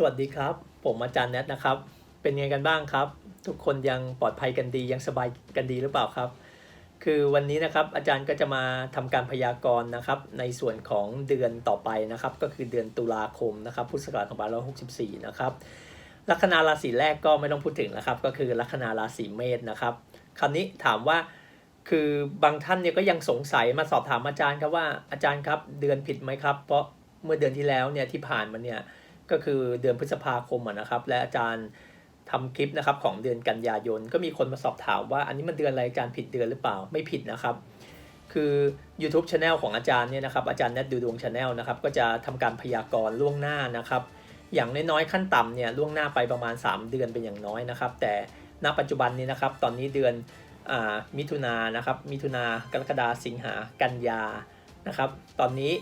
สวัสดีครับ ผมอาจารย์แนทนะครับ เป็นไงกันบ้างครับ ทุกคนยังปลอดภัยกันดียังสบายกันดีหรือเปล่าครับ คือวันนี้นะครับอาจารย์ก็จะมาทำการพยากรณ์นะครับ ในส่วนของเดือนต่อไปนะครับ ก็คือเดือนตุลาคมนะครับพุทธศักราช2564 นะครับลัคนาราศีแรกก็ไม่ต้องพูดถึงนะครับ ก็คือลัคนาราศีเมษนะครับคราวนี้ถามว่าคือบางท่านเนี่ยก็ยังสงสัยมาสอบถามอาจารย์ครับว่าอาจารย์ครับเดือนผิดไหมครับ เพราะเมื่อเดือนที่แล้วเนี่ยที่ผ่านมาเนี่ย ก็คือเดือนพฤษภาคมนะครับ และอาจารย์ทำคลิปนะครับของเดือนกันยายน ก็มีคนมาสอบถามว่าอันนี้มันเดือนอะไรอาจารย์ผิดเดือนหรือเปล่าไม่ผิดนะครับ คือ YouTube Channel ของอาจารย์เนี่ยนะครับอาจารย์แนทดูดวง Channel นะครับก็จะทำการพยากรณ์ล่วงหน้านะครับ อย่างน้อยๆขั้นต่ำเนี่ยล่วงหน้าไปประมาณ 3 เดือนเป็นอย่างน้อยนะครับ แต่ณปัจจุบันนี้นะครับ ตอนนี้เดือนอมิถุนายนนะครับมิถุนากรกฎาสิงหากันยานะครับ ตอนนี้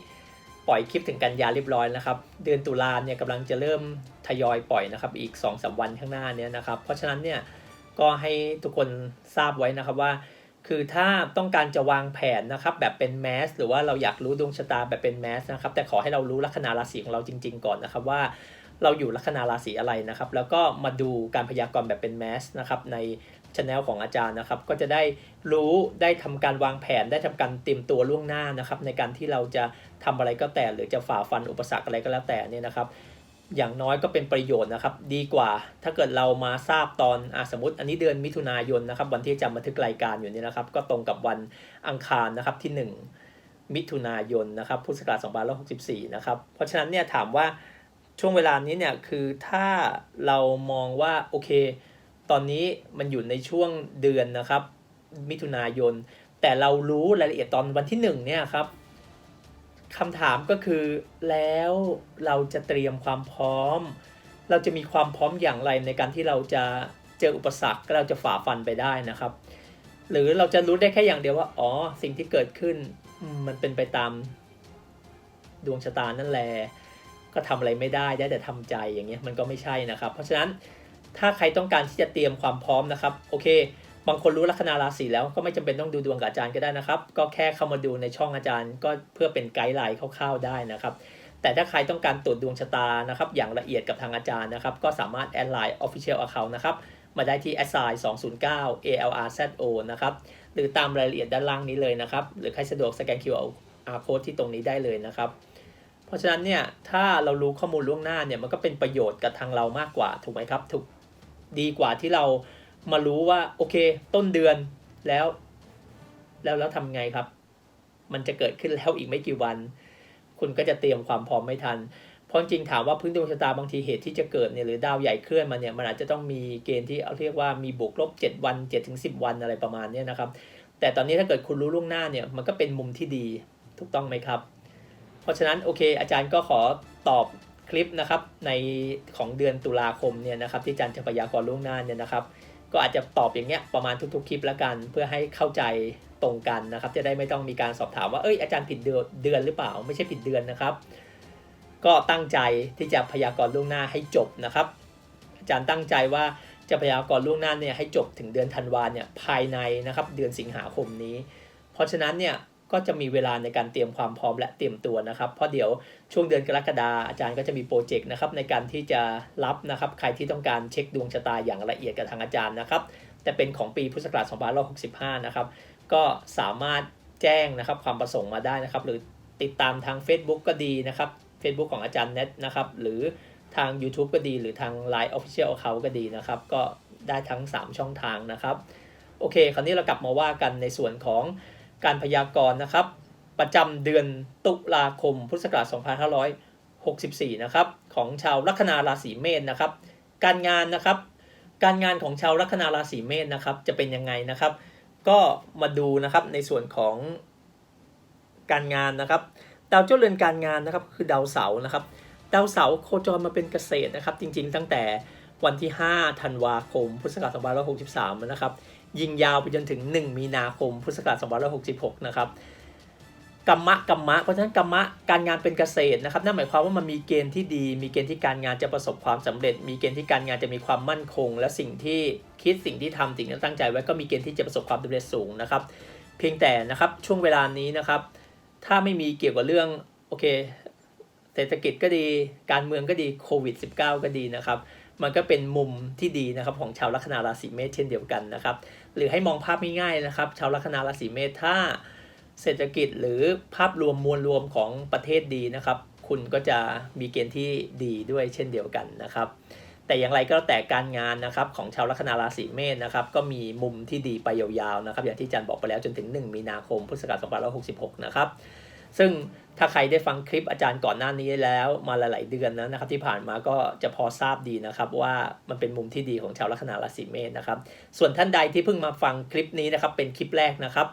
ปล่อยคลิปถึงกันยาเรียบร้อยนะครับ เดือนตุลาเนี่ยกำลังจะเริ่มทยอยปล่อยนะครับ อีก2อสวันข้างหน้าเนี่ยนะครับ เพราะฉะนั้นเนี่ยก็ให้ทุกคนทราบไว้นะครับว่า คือถ้าต้องการจะวางแผนนะครับ แบบเป็นแมสหรือว่าเราอยากรู้ดวงชะตาแบบเป็นแมสนะครับ แต่ขอให้เรารู้ลัคนาราศีของเราจริง ๆ ก่อนนะครับว่าเราอยู่ลัคนาราศีอะไรนะครับ แล้วก็มาดูการพยากรณ์แบบเป็นแมสนะครับใน ช anel ของอาจารย์นะครับ ก็จะได้รู้ได้ทำการวางแผนได้ทำการเตรียมตัวล่วงหน้านะครับ ในการที่เราจะทำอะไรก็แต่ หรือจะฝ่าฟันอุปสรรคอะไรก็แล้วแต่เนี่ยนะครับ อย่างน้อยก็เป็นประโยชน์นะครับ ดีกว่าถ้าเกิดเรามาทราบตอนอสมมติอันนี้เดือนมิถุนายนนะครับ วันที่จารย์บันทึกรายการอยู่นี่นะครับ ก็ตรงกับวันอังคารนะครับที่ 1 มิถุนายนนะครับพุทธศักราช2564นะครับเพราะฉะนั้นเนี่ยถามว่าช่วงเวลานี้เนี่ยคือถ้าเรามองว่าโอเค ตอนนี้มันอยู่ในช่วงเดือนนะครับ มิถุนายน แต่เรารู้รายละเอียดตอนวันที่หนึ่งเนี่ยครับคำถามก็คือแล้วเราจะเตรียมความพร้อม เราจะมีความพร้อมอย่างไรในการที่เราจะเจออุปสรรคเราจะฝ่าฟันไปได้นะครับ หรือเราจะรู้ได้แค่อย่างเดียวว่าอ๋อสิ่งที่เกิดขึ้นมมันเป็นไปตามดวงชะตานั่นแหละก็ทำอะไรไม่ได้ได้แต่ทำใจอย่างเงี้ยมันก็ไม่ใช่นะครับ เพราะฉะนั้น ถ้าใครต้องการที่จะเตรียมความพร้อมนะครับ โอเค บางคนรู้ลัคนาราศีแล้วก็ไม่จำเป็นต้องดูดวงกับอาจารย์ก็ได้นะครับ ก็แค่เข้ามาดูในช่องอาจารย์ ก็เพื่อเป็นไกด์ไลน์คร่าวๆได้นะครับ แต่ถ้าใครต้องการตรวจดวงชะตานะครับ อย่างละเอียดกับทางอาจารย์นะครับ ก็สามารถแอดไลน์ Official Account นะครับ มาได้ที่ a s i 209 ALRZO นะครับ หรือตามรายละเอียดด้านล่างนี้เลยนะครับ หรือใครสะดวกสแกน QR code ที่ตรงนี้ได้เลยนะครับเพราะฉะนั้นเนี่ยถ้าเรารู้ข้อมูลล่วงหน้าเนี่ยมันก็เป็นประโยชน์กับทางเรามากกว่าถูกไหมครับถูก ดีกว่าที่เรามารู้ว่าโอเค ต้นเดือนแล้ว แล้วแล้วทำไงครับ มันจะเกิดขึ้นแล้วอีกไม่กี่วัน คุณก็จะเตรียมความพร้อมไม่ทัน เพราะจริงถามว่าพื้นดวงชะตาบางทีเหตุที่จะเกิดเนี่ยหรือดาวใหญ่เคลื่อนมาเนี่ยมันอาจจะต้องมีเกณฑ์ที่เอาเรียกว่ามีบวกลบ7วัน7ถึง10 วันอะไรประมาณนี้นะครับ แต่ตอนนี้ถ้าเกิดคุณรู้ล่วงหน้าเนี่ยมันก็เป็นมุมที่ดีถูกต้องไหมครับ เพราะฉะนั้นโอเค อาจารย์ก็ขอตอบ คลิปนะครับในของเดือนตุลาคมเนี่ยนะครับที่อาจารย์จะพยากรล่วงหน้าเนี่ยนะครับ ก็อาจจะตอบอย่างเงี้ยประมาณทุกๆ คลิปแล้วกัน เพื่อให้เข้าใจตรงกันนะครับ จะได้ไม่ต้องมีการสอบถามว่าเอ้ยอาจารย์ผิดเดือนเดือนหรือเปล่า ไม่ใช่ผิดเดือนนะครับ ก็ตั้งใจที่จะพยากรล่วงหน้าให้จบนะครับ อาจารย์ตั้งใจว่าจะพยากรล่วงหน้าเนี่ยให้จบถึงเดือนธันวาเนี่ยภายในนะครับเดือนสิงหาคมนี้ เพราะฉะนั้นเนี่ย ก็จะมีเวลาในการเตรียมความพร้อมและเตรียมตัวนะครับ เพราะเดี๋ยวช่วงเดือนกรกฎาอาจารย์ก็จะมีโปรเจกต์นะครับในการที่จะรับนะครับใครที่ต้องการเช็คดวงชะตาอย่างละเอียดกับทางอาจารย์นะครับ แต่เป็นของปีพุทธศักราช2565 นะครับ ก็สามารถแจ้งนะครับความประสงค์มาได้นะครับ หรือติดตามทาง Facebook ก็ดีนะครับ Facebook ของอาจารย์เน็ตนะครับหรือทาง YouTube ก็ดี หรือทาง Line Official Account ก็ดีนะครับ ก็ได้ทั้ง 3 ช่องทางนะครับ โอเค คราวนี้เรากลับมาว่ากันในส่วนของ การพยากรณ์นะครับ ประจำเดือนตุลาคมพุทธศักราช2564 นะครับของชาวลัคนาราศีเมษนะครับ การงานนะครับ การงานของชาวลัคนาราศีเมษนะครับ จะเป็นยังไงนะครับ ก็มาดูนะครับในส่วนของการงานนะครับดาวเจ้าเรือนการงานนะครับ คือดาวเสาร์นะครับดาวเสาร์โคจรมาเป็นเกษตรนะครับ จริงๆ ตั้งแต่วันที่ 5 ธันวาคม พุทธศักราช2563 นะครับ ยิงยาวไปจนถึง 1 มีนาคม พุทธศักราช2566 นะครับกรรมะกรรมะ เพราะฉะนั้นกรรมะการงานเป็นเกษตรนะครับ นั่นหมายความว่ามันมีเกณฑ์ที่ดี มีเกณฑ์ที่การงานจะประสบความสำเร็จ มีเกณฑ์ที่การงานจะมีความมั่นคง และสิ่งที่คิดสิ่งที่ทำสิ่งที่ตั้งใจไว้ก็มีเกณฑ์ที่จะประสบความสำเร็จสูงนะครับ เพียงแต่นะครับช่วงเวลานี้นะครับ ถ้าไม่มีเกี่ยวกับเรื่องโอเค เศรษฐกิจก็ดี การเมืองก็ดีโควิด -19 ก็ดีนะครับ มันก็เป็นมุมที่ดีนะครับของชาวลัคนาราศีเมษเช่นเดียวกันนะครับ หรือให้มองภาพง่ายๆนะครับ ชาวลัคนาราศีเมษถ้าเศรษฐกิจหรือภาพรวมมวลรวมของประเทศดีนะครับ คุณก็จะมีเกณฑ์ที่ดีด้วยเช่นเดียวกันนะครับ แต่อย่างไรก็แล้วแต่การงานนะครับของชาวลัคนาราศีเมษนะครับ ก็มีมุมที่ดีไปยาวๆนะครับ อย่างที่จารย์บอกไปแล้วจนถึง 1 มีนาคมพุทธศักราช2566 นะครับ ซึ่ง ถ้าใครได้ฟังคลิปอาจารย์ก่อนหน้านี้แล้วมาหลาย ๆ เดือนนะนะครับ ที่ผ่านมาก็จะพอทราบดีนะครับ ว่ามันเป็นมุมที่ดีของชาวลัคนาราศีเมษนะครับ ส่วนท่านใดที่เพิ่งมาฟังคลิปนี้นะครับ เป็นคลิปแรกนะครับ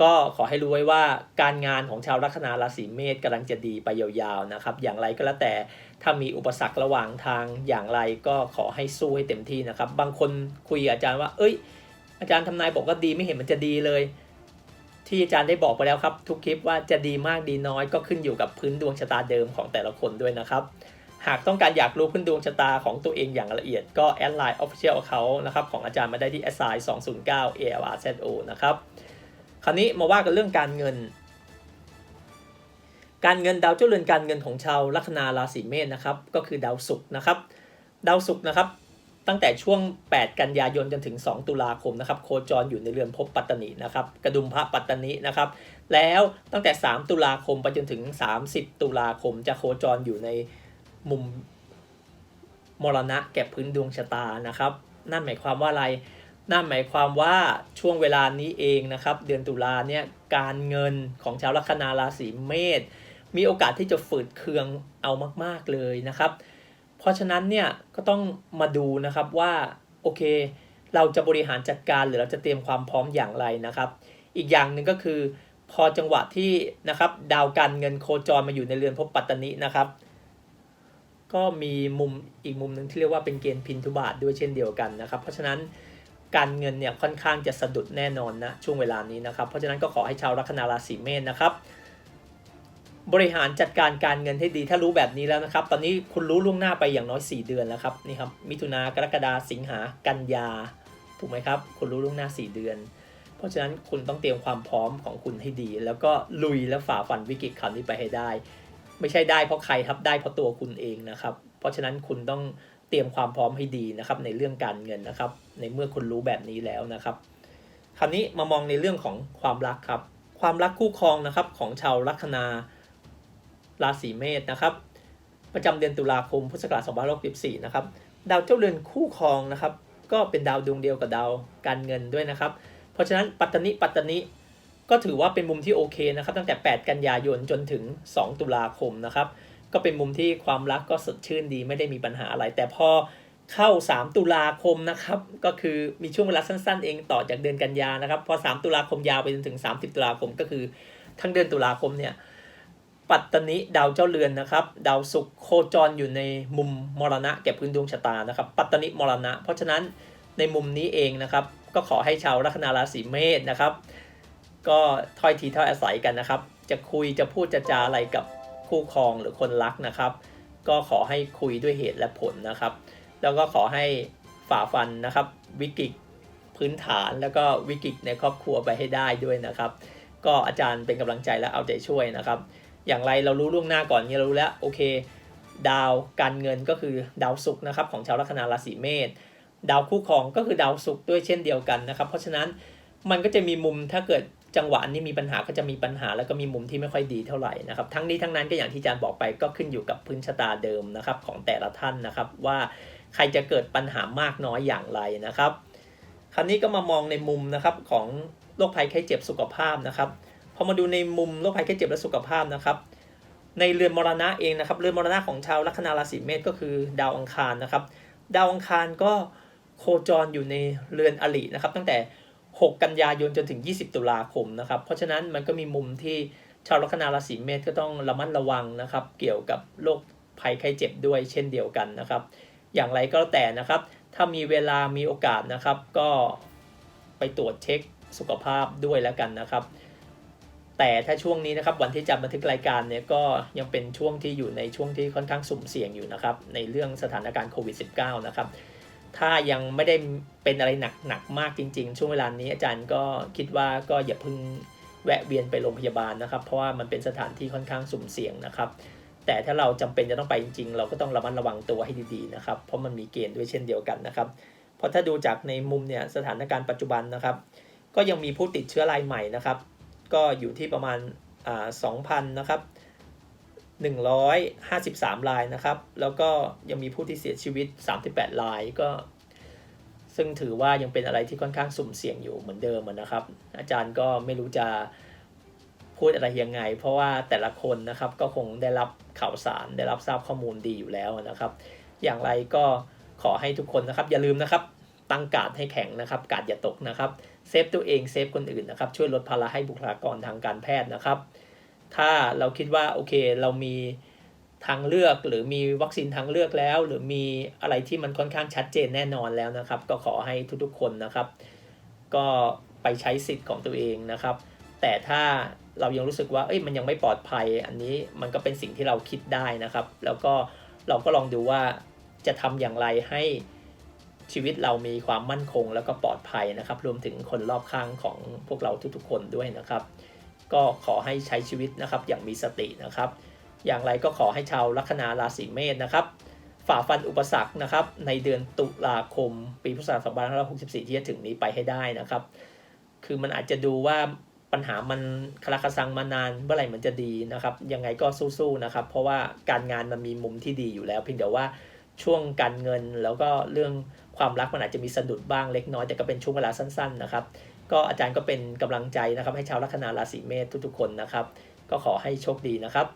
ก็ขอให้รู้ไว้ว่าการงานของชาวลัคนาราศีเมษกำลังจะดีไปยาวๆนะครับ อย่างไรก็แล้วแต่ถ้ามีอุปสรรคระหว่างทางอย่างไรก็ขอให้สู้ให้เต็มที่นะครับ บางคนคุยอาจารย์ว่า เอ้ย อาจารย์ทำนายบอกว่าดีไม่เห็นมันจะดีเลย ที่อาจารย์ได้บอกไปแล้วครับ ทุกคลิปว่าจะดีมากดีน้อยก็ขึ้นอยู่กับพื้นดวงชะตาเดิมของแต่ละคนด้วยนะครับ หากต้องการอยากรู้พื้นดวงชะตาของตัวเองอย่างละเอียดก็แอดไลน์ Official Account นะครับของอาจารย์มาได้ที่ s i 209 ALRZO นะครับคราวนี้มาว่ากันเรื่องการเงิน การเงินดาวเจ้าเรือนการเงินของชาวลัคนาราศีเมษนะครับก็คือดาวศุกร์นะครับ ดาวศุกร์นะครับ ตั้งแต่ช่วง 8 กันยายนจนถึง 2 ตุลาคมนะครับโคจรอยู่ในเรือนภพปัตตนินะครับกระดุมพระปัตตนินะครับแล้วตั้งแต่ 3 ตุลาคมไปจนถึง 30 ตุลาคม จะโคจรอยู่ในมุมมรณะแก่พื้นดวงชะตานะครับ นั่นหมายความว่าอะไร นั่นหมายความว่าช่วงเวลานี้เองนะครับ เดือนตุลาเนี่ยการเงินของชาวลัคนาราศีเมษมีโอกาสที่จะฝืดเคืองเอามาก ๆเลยนะครับ เพราะฉะนั้นเนี่ยก็ต้องมาดูนะครับว่าโอเค เราจะบริหารจัดการหรือเราจะเตรียมความพร้อมอย่างไรนะครับ อีกอย่างหนึ่งก็คือ พอจังหวะที่นะครับดาวการเงินโคจรมาอยู่ในเรือนภพปัตตนินะครับ ก็มีมุมอีกมุมหนึ่งที่เรียกว่าเป็นเกณฑ์พินทุบาทด้วยเช่นเดียวกันนะครับ เพราะฉะนั้นการเงินเนี่ยค่อนข้างจะสะดุดแน่นอนนะช่วงเวลานี้นะครับ เพราะฉะนั้นก็ขอให้ชาวลัคนาราศีเมษนะครับ บริหารจัดการการเงินให้ดีถ้ารู้แบบนี้แล้วนะครับ ตอนนี้คุณรู้ล่วงหน้าไปอย่างน้อย 4 เดือนแล้วครับนี่ครับมิถุนากรกฎาสิงหากันยาถูกไหมครับ คุณรู้ล่วงหน้า 4 เดือน เพราะฉะนั้นคุณต้องเตรียมความพร้อมของคุณให้ดี แล้วก็ลุยและฝ่าฟันวิกฤตคราวนี้ไปให้ได้ ไม่ใช่ได้เพราะใครครับได้เพราะตัวคุณเองนะครับ เพราะฉะนั้นคุณต้องเตรียมความพร้อมให้ดีนะครับในเรื่องการเงินนะครับ ในเมื่อคุณรู้แบบนี้แล้วนะครับ คราวนี้มามองในเรื่องของความรักครับ ความรักคู่ครองนะครับของชาวลัคนา ราศีเมษนะครับ ประจำเดือนตุลาคมพุทธศักราช2564นะครับดาวเจ้าเรือนคู่ครองนะครับ ก็เป็นดาวดวงเดียวกับดาวการเงินด้วยนะครับ เพราะฉะนั้นปัตตนิปัตตนิก็ถือว่าเป็นมุมที่โอเคนะครับ ตั้งแต่ 8 กันยายนจนถึง 2 ตุลาคมนะครับ ก็เป็นมุมที่ความรักก็สดชื่นดีไม่ได้มีปัญหาอะไร แต่พอเข้า 3 ตุลาคมนะครับ ก็คือมีช่วงเวลาสั้นๆ เองต่อจากเดือนกันยานะครับ พอ 3 ตุลาคมยาวไปจนถึง 30 ตุลาคมก็คือทั้งเดือนตุลาคมเนี่ย ปัตตนิดาวเจ้าเรือนนะครับ ดาวศุกร์โคจรอยู่ในมุมมรณะแก่พื้นดวงชะตานะครับ ปัตตนิมรณะ เพราะฉะนั้นในมุมนี้เองนะครับ ก็ขอให้ชาวลัคนาราศีเมษนะครับ ก็ถ้อยทีถ้อยอาศัยกันนะครับ จะคุยจะพูดจะจาอะไรกับคู่ครองหรือคนรักนะครับ ก็ขอให้คุยด้วยเหตุและผลนะครับ แล้วก็ขอให้ฝ่าฟันนะครับ วิกฤตพื้นฐานแล้วก็วิกฤตในครอบครัวไปให้ได้ด้วยนะครับ ก็อาจารย์เป็นกำลังใจและเอาใจช่วยนะครับ อย่างไรเรารู้ล่วงหน้าก่อนเนี่ยเรารู้แล้วโอเค ดาวการเงินก็คือดาวศุกร์นะครับของชาวลัคนาราศีเมษดาวคู่ครองก็คือดาวศุกร์ด้วยเช่นเดียวกันนะครับ เพราะฉะนั้นมันก็จะมีมุมถ้าเกิดจังหวะนี้มีปัญหาก็จะมีปัญหาแล้วก็มีมุมที่ไม่ค่อยดีเท่าไหร่นะครับทั้งนี้ทั้งนั้นก็อย่างที่อาจารย์บอกไปก็ขึ้นอยู่กับพื้นชะตาเดิมนะครับของแต่ละท่านนะครับว่าใครจะเกิดปัญหามากน้อยอย่างไรนะครับ คราวนี้ก็มามองในมุมนะครับของโรคภัยไข้เจ็บสุขภาพนะครับ พอมาดูในมุมโรคภัยไข้เจ็บและสุขภาพนะครับ ในเรือนมรณะเองนะครับ เรือนมรณะของชาวลัคนาราศีเมษก็คือดาวอังคารนะครับ ดาวอังคารก็โคจรอยู่ในเรือนอรินะครับ ตั้งแต่ 6 กันยายนจนถึง 20 ตุลาคมนะครับ เพราะฉะนั้นมันก็มีมุมที่ชาวลัคนาราศีเมษก็ต้องระมัดระวังนะครับ เกี่ยวกับโรคภัยไข้เจ็บด้วยเช่นเดียวกันนะครับ อย่างไรก็แล้วแต่นะครับ ถ้ามีเวลามีโอกาสนะครับ ก็ไปตรวจเช็คสุขภาพด้วยแล้วกันนะครับ แต่ถ้าช่วงนี้นะครับวันที่จะบันทึกรายการเนี่ยก็ยังเป็นช่วงที่อยู่ในช่วงที่ค่อนข้างสุ่มเสี่ยงอยู่นะครับในเรื่องสถานการณ์โควิด -19 นะครับถ้ายังไม่ได้เป็นอะไรหนักหนักมากจริง ๆ ช่วงเวลานี้อาจารย์ก็คิดว่าก็อย่าเพิ่งแวะเวียนไปโรงพยาบาลนะครับ เพราะว่ามันเป็นสถานที่ค่อนข้างสุ่มเสี่ยงนะครับ แต่ถ้าเราจำเป็นจะต้องไปจริง ๆ เราก็ต้องระมัดระวังตัวให้ดีๆนะครับ เพราะมันมีเกณฑ์ด้วยเช่นเดียวกันนะครับเพราะถ้าดูจากในมุมเนี่ยสถานการณ์ปัจจุบันนะครับ ก็ยังมีผู้ติดเชื้อรายใหม่นะครับ ก็อยู่ที่ประมาณอ่า2,000นะครับ153รายนะครับ แล้วก็ยังมีผู้ที่เสียชีวิต 38รายก็ ซึ่งถือว่ายังเป็นอะไรที่ค่อนข้างสุ่มเสี่ยงอยู่เหมือนเดิมอะนะครับ อาจารย์ก็ไม่รู้จะพูดอะไรยังไง เพราะว่าแต่ละคนนะครับก็คงได้รับข่าวสารได้รับทราบข้อมูลดีอยู่แล้วนะครับ อย่างไรก็ขอให้ทุกคนนะครับ อย่าลืมนะครับ ตั้งกาดให้แข็งนะครับ กาดอย่าตกนะครับ เซฟตัวเองเซฟคนอื่นนะครับ ช่วยลดภาระให้บุคลากรทางการแพทย์นะครับ ถ้าเราคิดว่าโอเคเรามีทางเลือกหรือมีวัคซีนทางเลือกแล้ว หรือมีอะไรที่มันค่อนข้างชัดเจนแน่นอนแล้วนะครับ ก็ขอให้ทุกๆคนนะครับ ก็ไปใช้สิทธิ์ของตัวเองนะครับ แต่ถ้าเรายังรู้สึกว่าเอ้ยมันยังไม่ปลอดภัย อันนี้มันก็เป็นสิ่งที่เราคิดได้นะครับ แล้วก็เราก็ลองดูว่าจะทำอย่างไรให้ ชีวิตเรามีความมั่นคงแล้วก็ปลอดภัยนะครับ รวมถึงคนรอบข้างของพวกเราทุกๆ คนด้วยนะครับ ก็ขอให้ใช้ชีวิตนะครับอย่างมีสตินะครับ อย่างไรก็ขอให้ชาวลัคนาราศีเมษนะครับฝ่าฟันอุปสรรคนะครับในเดือนตุลาคม ปีพุทธศักราช2564 ที่จะถึงนี้ไปให้ได้นะครับ คือมันอาจจะดูว่าปัญหามันคลาคซังมานานเมื่อไหร่มันจะดีนะครับ ยังไงก็สู้ๆนะครับ เพราะว่าการงานมันมีมุมที่ดีอยู่แล้ว เพียงแต่ว่าช่วงการเงินแล้วก็เรื่อง ความรักมันอาจจะมีสะดุดบ้างเล็กน้อย แต่ก็เป็นช่วงเวลาสั้นๆนะครับ ก็อาจารย์ก็เป็นกำลังใจนะครับ ให้ชาวลัคนาราศีเมษทุกๆคนนะครับ ก็ขอให้โชคดีนะครับ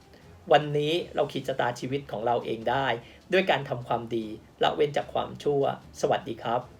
วันนี้เราขีดชะตาชีวิตของเราเองได้ ด้วยการทำความดีละเว้นจากความชั่ว สวัสดีครับ